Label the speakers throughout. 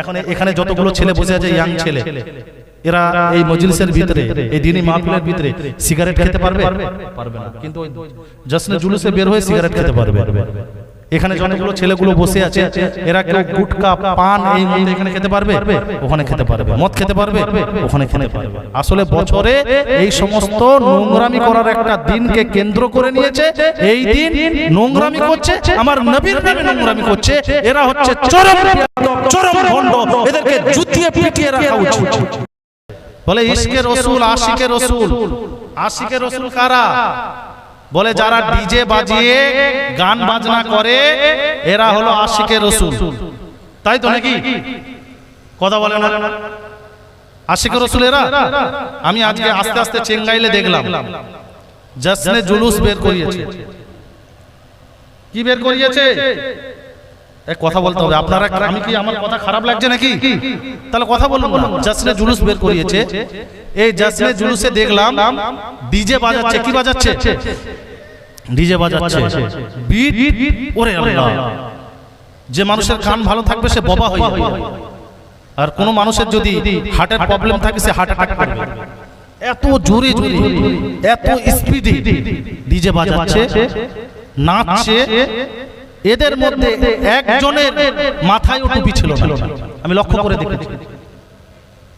Speaker 1: এখন এখানে যতগুলো ছেলে বসে আছে ইয়াং ছেলে, এরা এই মজলিসের ভিতরে, এই দিনী মাহফিলের ভিতরে সিগারেট খেতে পারবে? পারবে না। কিন্তু ওই জশ্নে জুলুসে বের হয়ে সিগারেট খেতে পারবে। এখানে যতগুলো ছেলেগুলো বসে আছে, এরা কেউ গুটকা, পান এই মুহূর্তে এখানে খেতে পারবে? ওখানে খেতে পারবে। মদ খেতে পারবে? ওখানে খেতে পারবে। আসলে বছরে এই সমস্ত নোংরামি করার একটা দিনকে কেন্দ্র করে নিয়েছে। এই দিন নোংরামি করছে, আমার নবীর নামে নোংরামি করছে। এরা হচ্ছে চরম চরম ভণ্ড। এদেরকে জুতিয়ে পিটিয়ে রাখা উচিত। বলে ইশকে রসুল আশিকে রসুল আশিকে রসুল। কারা? বলে যারা ডিজে বাজিয়ে গান বাজনা করে এরা হলো আশিকে রসুল। তাই তো নাকি? কথা বলে না? আশিকে রসুল এরা আমি আজকে আস্তে আস্তে চেঙ্গাইলে দেখলাম। জশ্নে জুলুস বের করিয়েছে। কি বের করিয়েছে? কথা বলতে হবে। কথা খারাপ লাগছে নাকি? তাহলে কথা জুলুস বের করিয়েছে। এই জুলুসে দেখলাম বাজাচ্ছে। কি বাজাচ্ছে? যে মানুষের কান ভালো থাকবে, সে বোবা হয়ে আর কোন মানুষের যদি হার্টের প্রবলেম থাকে, সে হার্ট অ্যাটাক করবে। এত জোরে জোরে, এত স্পিডে ডিজে বাজাচ্ছে, নাচছে এদের মধ্যে একজনের মাথায় টুপি ছিল না আমি লক্ষ্য করে দেখেছি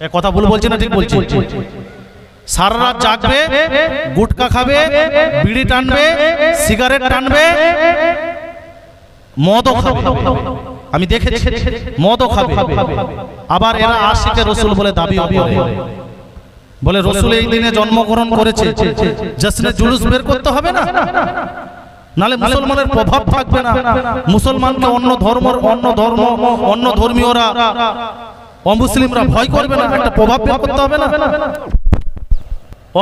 Speaker 1: এ কথা ভুল বলছি না ঠিক বলছি সারা রাত জাগবে গুটকা খাবে বিড়ি টানবে সিগারেট টানবে মদও খাবে আমি দেখেছি মদও খাবে আবার এরা আশিকে রসুল বলে দাবি করে বলে রসুল এই দিনে জন্মগ্রহণ করেছে জশ্নে জুলুস বের করতে হবে না নালে মুসলমানের প্রভাব থাকবে না। মুসলমানকে অন্য ধর্ম অন্য ধর্ম অন্য ধর্মীয়রা অমুসলিমরা ভয় করবে না একটা প্রভাব বের করতে হবে না।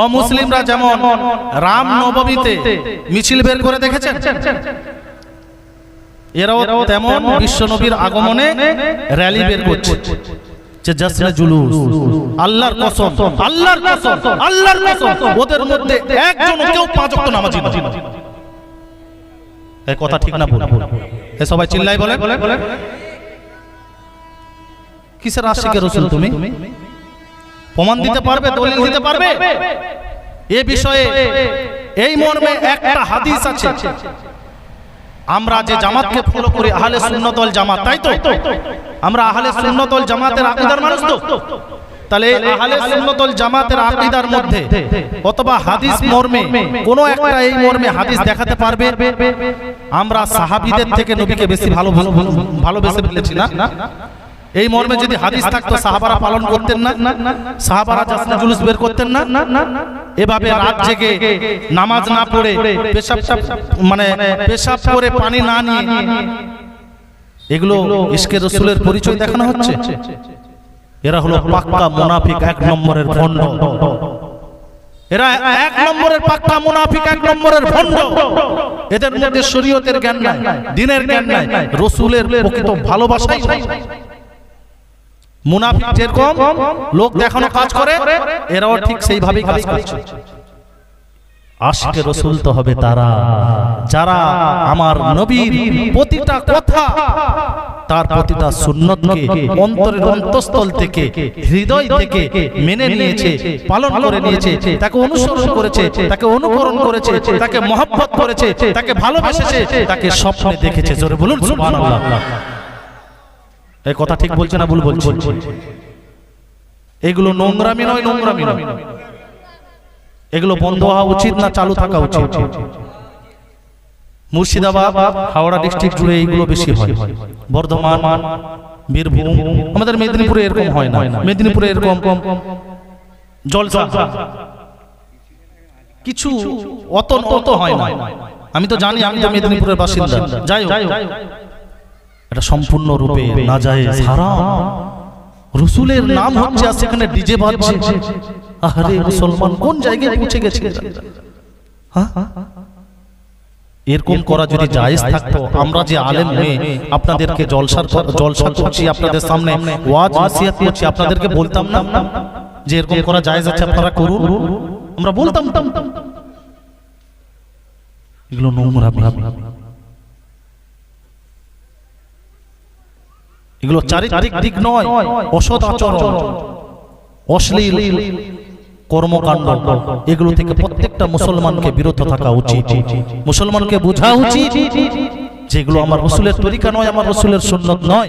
Speaker 1: অমুসলিমরা যেমন রাম নবমীতে মিছিল বের করে দেখেছে এরাও তেমন বিশ্ব নবীর আগমনে র্যালি বের করছে। যে জাসনে জুলুস। আল্লাহর কসম আল্লাহর কসম আল্লাহর কসম। ওদের মধ্যে একজন কেউ পাঁচ ওয়াক্ত নামাজি না কথা ঠিক না এ সবাই চিল্লাই বলে কিসের আশিকে রসুল তুমি? প্রমাণ দিতে পারবে, দলিল দিতে পারবে? এ বিষয়ে এই মর্মে একটা হাদিস আছে। আমরা যে জামাতকে ফলো করি, আহলে সুন্নতল জামাত, তাই তো? আমরা আহলে সুন্নতল জামাতের আকীদার মানুষ তো? তাহলে আহলে সুন্নতল জামাতের আকীদার মধ্যে অথবা হাদিস মর্মে কোন একটা এই মর্মে হাদিস দেখাতে পারবে? আমরা সাহাবীদের থেকে নবীকে বেশি ভালো ভালোবেসে ফেলেছি না? এই মর্মে যদি হাদিস থাকতো সাহাবারা পালন করতেন না? সাহাবারা জাসনা জুলুস বের করতেন না? এভাবে রাত জেগে নামাজ না পড়ে পেশাব মানে পেশাব করে পানি না নিয়ে এগুলো ইশকে রসুলের পরিচয় দেখানো হচ্ছে। এরা হলো পাক্কা মুনাফিক এক নম্বরের ভণ্ড। এরা এক নম্বরের পাক্কা মুনাফিক এক নম্বরের ভণ্ড। এদের মধ্যে শরীয়তের জ্ঞান নাই দিনের জ্ঞান নাই রসুলের প্রকৃত ভালোবাসাই নাই। মুনাফিক যেরকম লোক দেখানো কাজ করে এরাও ঠিক সেইভাবেই কাজ করছে। আশিকে রসুল তো হবে তারা। যারা আমার নবীর প্রতিটা কথা তার প্রতিটা সুন্নতকে অন্তরের অন্তঃস্থল থেকে হৃদয় থেকে মেনে নিয়েছে পালন করে নিয়েছে তাকে অনুসরণ করেছে তাকে অনুকরণ করেছে তাকে মহব্বত করেছে তাকে ভালোবেসেছে তাকে স্বপ্নে দেখেছে জোরে বলুন সুবহানাল্লাহ। এই কথা ঠিক বলছে না ভুল বলছে। এগুলো নোংরামি নয় নোংরামি নয়। এগুলো বন্ধ হওয়া উচিত না চালু থাকা উচিত? মুর্শিদাবাদ হাওড়া ডিস্ট্রিক্ট জুড়ে এইগুলো বেশি হয়। বর্ধমান বীরভূম আমাদের মেদিনীপুরে এরকম হয় না। মেদিনীপুরে এরকম কম জলসা। কিছু অত অত হয় না। আমি তো জানি আমি তো মেদিনীপুরের বাসিন্দা। যাই এটা সম্পূর্ণ রূপে না যায় হারাম রসুলের নাম হচ্ছে আর সেখানে ডিজে বাজছে। আরে মুসলমান কোন জায়গায় পৌঁছে গেছে হ্যাঁ? এরকম করা যদি জায়েজ থাকতো আমরা যে আলেম হয়ে আপনাদেরকে জলসার জলসা করছি আপনাদের সামনে ওয়াজ নসিহত করছি আপনাদেরকে বলতাম না? যে এরকম করা জায়েজ আছে আপনারা করুন। আমরা বলতাম এগুলো নোংরা এগুলো চারিত্রিক দিক নয় অসৎ আচরণ। অশ্লীল। কর্মকাণ্ড এগুলো থেকে প্রত্যেকটা মুসলমানকে বিরত থাকা উচিত। মুসলমানকে বোঝা উচিত যেগুলো আমার রসুলের তরিকা নয় আমার রসুলের সুন্নত নয়।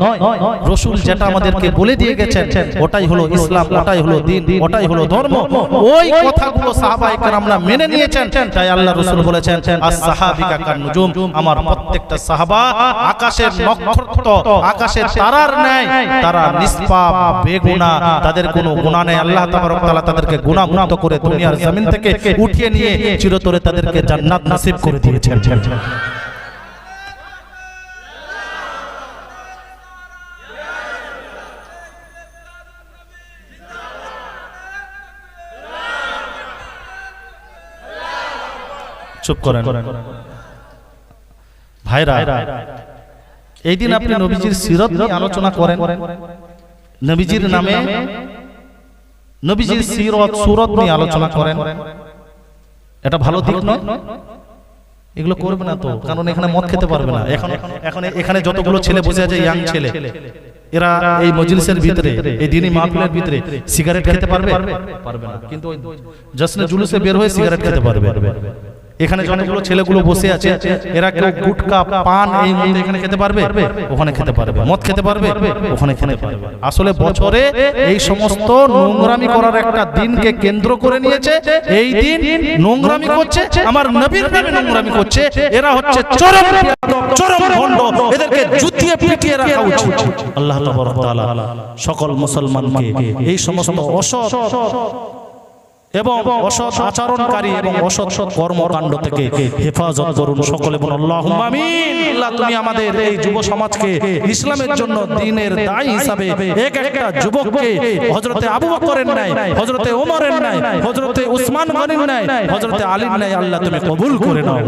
Speaker 1: রসুল যেটা আমাদেরকে বলে দিয়ে গেছেন ওটাই হলো ইসলাম ওটাই হলো দিন ওটাই হলো ধর্ম। ওই কথাগুলো সাহাবা একরামরা মেনে নিয়েছেন তাই আল্লাহ রসুল বলেছেন সাহাবিকা আমার প্রত্যেকটা সাহাবা আকাশের নক্ষত্র আকাশের তারার ন্যায় তারা নিষ্পাপ বেগুনা তাদের কোনো গুনাহ নেই। আল্লাহ তাবারক তাআলা তাদেরকে গুনাহ মুক্ত করে দুনিয়ার জমিন থেকে উঠিয়ে নিয়ে চিরতরে তাদেরকে জান্নাত নসিব করে দিয়েছেন চুপ করেন। ভাইরা এই দিন আপনি নবীজির সিরত নিয়ে আলোচনা করেন। নবীজির নামে নবীজির সিরত সুরত নিয়ে আলোচনা করেন। এটা ভালো দিক নয়? এগুলো করবে না তো কারণ এখানে মদ খেতে পারবে না। এখন এখন এখানে যতগুলো ছেলে বসে আছে ইয়াং ছেলে এরা এই মজলিসের ভিতরে এই দিনী মাহফিলের ভিতরে সিগারেট খেতে পারবে? পারবে। না। কিন্তু ওই জশ্নে জুলুসে বের হয়ে সিগারেট খেতে পারবে। এখানে যতগুলো ছেলেগুলো বসে আছে এরা কেউ গুটকা পান এই মধ্যে এখানে খেতে পারবে? ওখানে খেতে পারবে। মদ খেতে পারবে? ওখানে খেতে পারবে। আসলে বছরে এই সমস্ত নোংরামি করার একটা দিনকে কেন্দ্র করে নিয়েছে। এই দিন নোংরামি করছে আমার নবীর নামে নোংরামি করছে। এরা হচ্ছে চরম চরম ভণ্ড। এদেরকে জুতিয়ে পিটিয়ে রাখা উচিত। আল্লাহ তাআলা সকল মুসলমানকে এই সমস্ত অসৎ এবং অসৎ আচরণকারী এবং অসৎ কর্মকাণ্ড থেকে হেফাজত করুন সকলে বলুন আল্লাহুম্মা আমিন। আল্লাহ তুমি আমাদের এই যুব সমাজকে ইসলামের জন্য দ্বীনের দায়ী হিসাবে এক একটা যুবককে হযরতে আবু বকরের নাই হযরতে ওমরের নাই হযরতে উসমান গনির নাই হযরতে আলীর নাই আল্লাহ তুমি কবুল করে নাও।